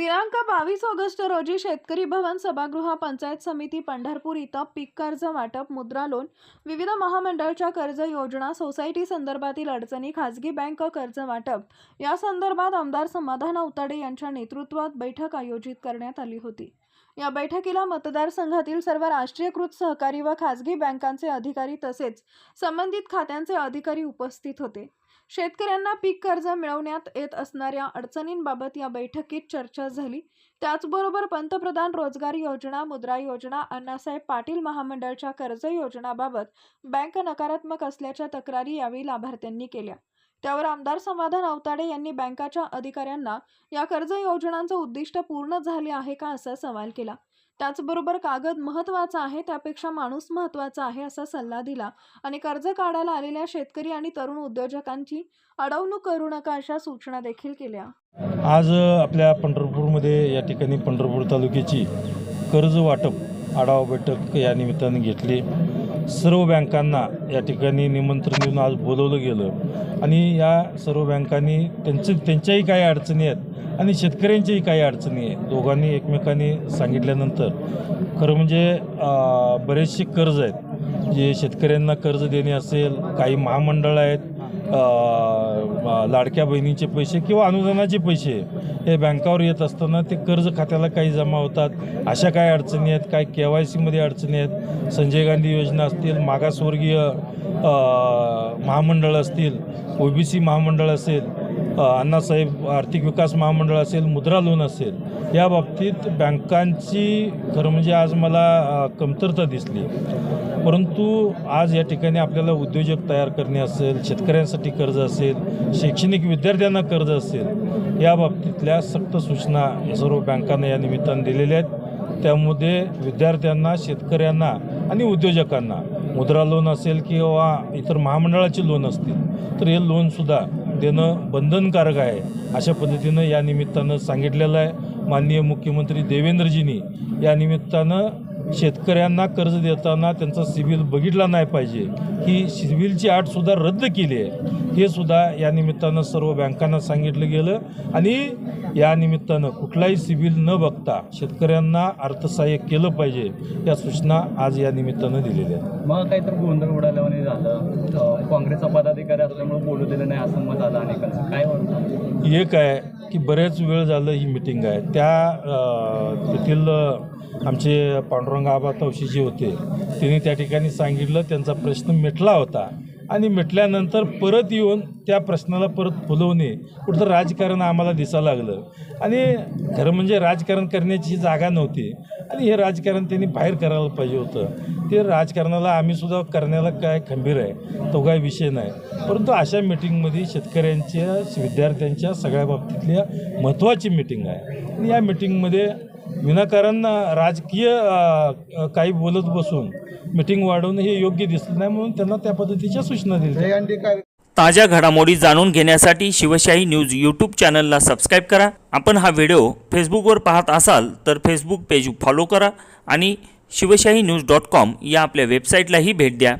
दिनांक बावीस ऑगस्ट रोजी शेतकरी भवन सभागृह पंचायत समिती पंढरपूर इथं पीक कर्ज वाटप मुद्रा लोन विविध महामंडळाच्या कर्ज योजना सोसायटी संदर्भातील अडचणी खाजगी बँक कर्ज वाटप या संदर्भात आमदार समाधान अवताडे यांच्या नेतृत्वात बैठक आयोजित करण्यात आली होती. या बैठकीला मतदारसंघातील सर्व राष्ट्रीयकृत सहकारी व खाजगी बँकांचे अधिकारी तसेच संबंधित खात्यांचे अधिकारी उपस्थित होते. शेतकऱ्यांना पीक कर्ज मिळवण्यात येत असणाऱ्या अडचणींबाबत या बैठकीत चर्चा झाली. त्याचबरोबर पंतप्रधान रोजगार योजना मुद्रा योजना अण्णासाहेब पाटील महामंडळच्या कर्ज योजनाबाबत बँक नकारात्मक असल्याच्या तक्रारी यावेळी लाभार्थ्यांनी केल्या. त्यावर आमदार समाधान अवताडे यांनी बँकाच्या अधिकाऱ्यांना या कर्ज योजनांचं उद्दिष्ट पूर्ण झाले आहे का असा सवाल केला. त्याचबरोबर कागद महत्त्वाचा आहे त्यापेक्षा माणूस महत्त्वाचा आहे असा सल्ला दिला आणि कर्ज काढायला आलेल्या शेतकरी आणि तरुण उद्योजकांची अडवणूक करू नका अशा सूचना देखील केल्या. आज आपल्या पंढरपूरमध्ये या ठिकाणी पंढरपूर तालुक्याची कर्ज वाटप आढावा बैठक या निमित्ताने घेतली. सर्व बँकांना या ठिकाणी निमंत्रण देऊन आज बोलवलं गेलं. आणि या सर्व बँकांनी त्यांचे त्यांच्याही काही अडचणी आहेत आणि शेतकऱ्यांच्याही काही अडचणी आहेत. दोघांनी एकमेकांनी सांगितल्यानंतर खरं म्हणजे बरेचसे कर्ज आहेत. जे शेतकऱ्यांना कर्ज देणे असेल काही महामंडळ आहेत लाडक्या बहिणीचे पैसे किंवा अनुदानाचे पैसे हे बँकावर येत असताना ते कर्ज खात्याला काही जमा होतात. अशा काय अडचणी आहेत? काय के वाय सीमध्ये अडचणी आहेत? संजय गांधी योजना असतील मागासवर्गीय महामंडळ असतील ओ बी सी महामंडळ असेल अण्णासाहेब आर्थिक विकास महामंडळ असेल मुद्रा लोन असेल या बाबतीत बँकांची खरं म्हणजे आज मला कमतरता दिसली. परंतु आज या ठिकाणी आपल्याला उद्योजक तयार करणे असेल शेतकऱ्यांसाठी कर्ज असेल शैक्षणिक विद्यार्थ्यांना कर्ज असेल या बाबतीतल्या सक्त सूचना सर्व बँकांना या निमित्तानं दिलेल्या आहेत. त्यामध्ये विद्यार्थ्यांना शेतकऱ्यांना आणि उद्योजकांना मुद्रा लोन असेल किंवा इतर महामंडळाचे लोन असतील तर हे लोनसुद्धा देणं बंधनकारक आहे अशा पद्धतीनं या निमित्तानं सांगितलेलं आहे. माननीय मुख्यमंत्री देवेंद्रजींनी या निमित्तानं शेतकऱ्यांना कर्ज देताना त्यांचा सिबिल बघितला नाही पाहिजे. ही सिबिलची अटसुद्धा रद्द केली आहे. हे सुद्धा या निमित्तानं सर्व बँकांना सांगितलं गेलं आणि या निमित्तानं कुठलाही सिबिल न बघता शेतकऱ्यांना अर्थसहाय्य केलं पाहिजे या सूचना आज या निमित्तानं दिलेल्या आहेत. मग काहीतरी गोंधळ उडाल्याने झालं? काँग्रेसचा पदाधिकारी असल्यामुळे बोलू दिलं नाही असं मत आलं अनेकांचं. काय एक आहे की बरेच वेळ झालं ही मिटिंग आहे. त्या तेथील आमचे पांडुरंग आबा तवशी जे होते त्यांनी त्या ठिकाणी सांगितलं त्यांचा प्रश्न मिटला होता. आणि मिटल्यानंतर परत येऊन त्या प्रश्नाला परत फुलवणे कुठं राजकारण आम्हाला दिसायला लागलं. आणि खरं म्हणजे राजकारण करण्याची जागा नव्हती. आणि हे राजकारण त्यांनी बाहेर करायला पाहिजे होतं. ते राजकारणाला आम्हीसुद्धा करण्याला काय खंबीर आहे तो काय विषय नाही. परंतु अशा मिटिंगमध्ये शेतकऱ्यांच्या विद्यार्थ्यांच्या सगळ्या बाबतीतल्या महत्त्वाची मिटिंग आहे. आणि या मिटिंगमध्ये विनाकारण राजकीय काही बोलत बसून मिटिंग वाढवणं हे योग्य दिसलं नाही म्हणून त्यांना त्या पद्धतीच्या सूचना दिल्या ताज्या घडामोडी जाणून घेण्यासाठी शिवशाही न्यूज यूट्यूब चॅनलला सबस्क्राईब करा. आपण हा व्हिडिओ फेसबुकवर पाहत असाल तर फेसबुक पेज फॉलो करा आणि शिवशाही न्यूज डॉट कॉम या आपल्या वेबसाईटलाही भेट द्या.